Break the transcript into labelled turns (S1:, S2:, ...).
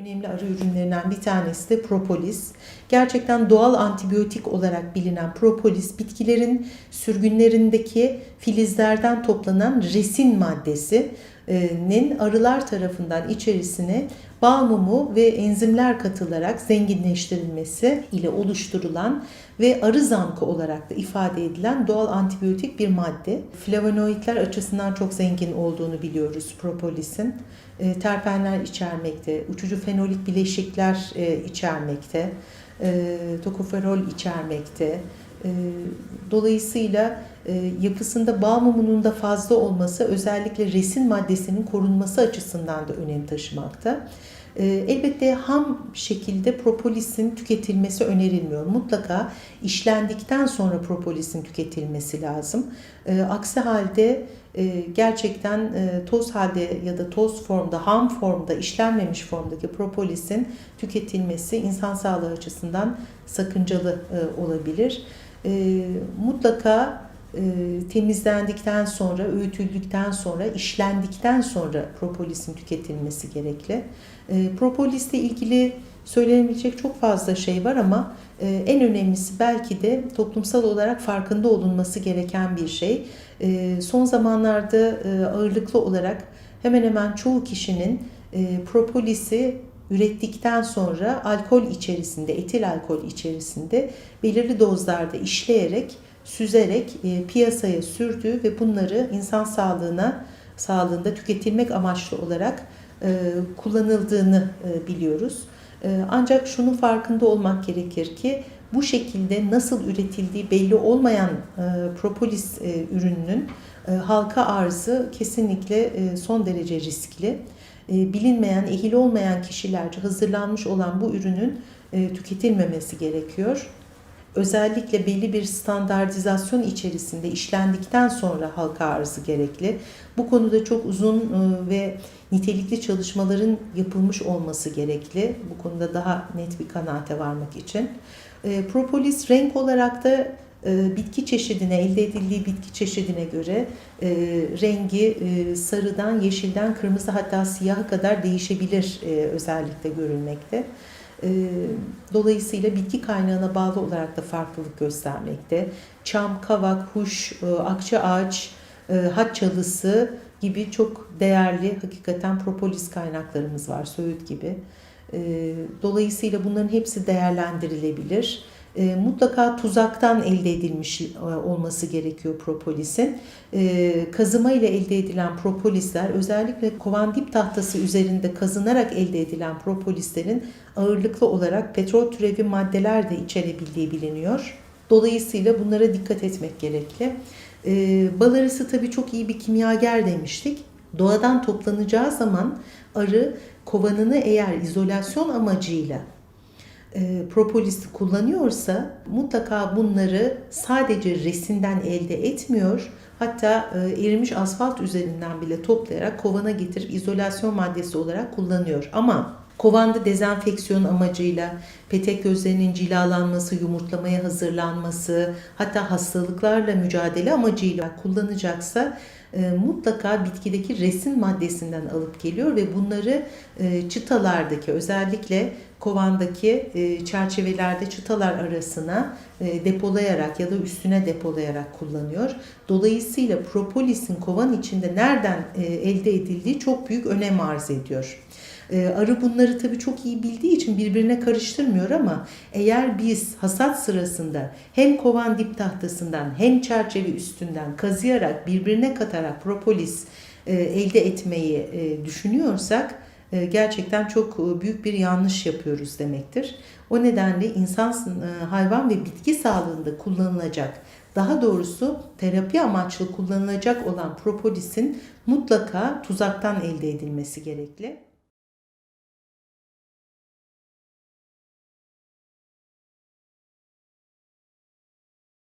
S1: Önemli arı ürünlerinden bir tanesi de propolis. Gerçekten doğal antibiyotik olarak bilinen propolis bitkilerin sürgünlerindeki filizlerden toplanan resin maddesinin arılar tarafından içerisine bal mumu ve enzimler katılarak zenginleştirilmesi ile oluşturulan ve arı zamkı olarak da ifade edilen doğal antibiyotik bir madde. Flavonoidler açısından çok zengin olduğunu biliyoruz propolisin. Terpenler içermekte, uçucu fenolik bileşikler içermekte, tokoferol içermekte. Dolayısıyla yapısında bal mumunun da fazla olması özellikle resin maddesinin korunması açısından da önem taşımakta. E, elbette ham şekilde propolisin tüketilmesi önerilmiyor. Mutlaka işlendikten sonra propolisin tüketilmesi lazım. E, aksi halde e, gerçekten e, toz halde ya da toz formda, ham formda, işlenmemiş formdaki propolisin tüketilmesi insan sağlığı açısından sakıncalı e, olabilir. E, mutlaka e, temizlendikten sonra, öğütüldükten sonra, işlendikten sonra propolisin tüketilmesi gerekli. E, propolisle ilgili söylenebilecek çok fazla şey var ama e, en önemlisi belki de toplumsal olarak farkında olunması gereken bir şey. E, son zamanlarda e, ağırlıklı olarak hemen hemen çoğu kişinin e, propolisi ürettikten sonra alkol içerisinde, etil alkol içerisinde belirli dozlarda işleyerek, süzerek e, piyasaya sürdüğü ve bunları insan sağlığına sağlığında tüketilmek amaçlı olarak e, kullanıldığını e, biliyoruz. E, ancak şunun farkında olmak gerekir ki bu şekilde nasıl üretildiği belli olmayan e, propolis e, ürününün e, halka arzı kesinlikle e, son derece riskli. E, bilinmeyen, ehil olmayan kişilerce hazırlanmış olan bu ürünün e, tüketilmemesi gerekiyor. Özellikle belli bir standartizasyon içerisinde işlendikten sonra halka arzı gerekli. Bu konuda çok uzun e, ve nitelikli çalışmaların yapılmış olması gerekli. Bu konuda daha net bir kanaate varmak için. Propolis renk olarak da bitki çeşidine, elde edildiği bitki çeşidine göre e, rengi e, sarıdan, yeşilden, kırmızı hatta siyaha kadar değişebilir e, özellikle görülmekte. E, dolayısıyla bitki kaynağına bağlı olarak da farklılık göstermekte. Çam, kavak, huş, e, akça ağaç, e, hat çalısı gibi çok değerli hakikaten propolis kaynaklarımız var, söğüt gibi. E, dolayısıyla bunların hepsi değerlendirilebilir e, mutlaka tuzaktan elde edilmiş e, olması gerekiyor propolisin. E, kazıma ile elde edilen propolisler özellikle kovan dip tahtası üzerinde kazınarak elde edilen propolislerin ağırlıklı olarak petrol türevi maddeler de içerebildiği biliniyor. Dolayısıyla bunlara dikkat etmek gerekli. E, bal arısı tabii çok iyi bir kimyager demiştik. Doğadan toplanacağı zaman arı kovanını eğer izolasyon amacıyla e, propolisi kullanıyorsa mutlaka bunları sadece resinden elde etmiyor. Hatta e, erimiş asfalt üzerinden bile toplayarak kovana getirip izolasyon maddesi olarak kullanıyor. Ama kovanda dezenfeksiyon amacıyla petek gözlerinin cilalanması, yumurtlamaya hazırlanması, hatta hastalıklarla mücadele amacıyla kullanacaksa mutlaka bitkideki resin maddesinden alıp geliyor ve bunları e, çıtalardaki özellikle kovandaki e, çerçevelerde çıtalar arasına depolayarak ya da üstüne depolayarak kullanıyor. Dolayısıyla propolisin kovan içinde nereden elde edildiği çok büyük önem arz ediyor. Arı bunları tabii çok iyi bildiği için birbirine karıştırmıyor ama eğer biz hasat sırasında hem kovan dip tahtasından hem çerçeve üstünden kazıyarak birbirine katarak propolis elde etmeyi düşünüyorsak gerçekten çok büyük bir yanlış yapıyoruz demektir. O nedenle insan, hayvan ve bitki sağlığında kullanılacak daha doğrusu terapi amaçlı kullanılacak olan propolisin mutlaka tuzaktan elde edilmesi gerekli.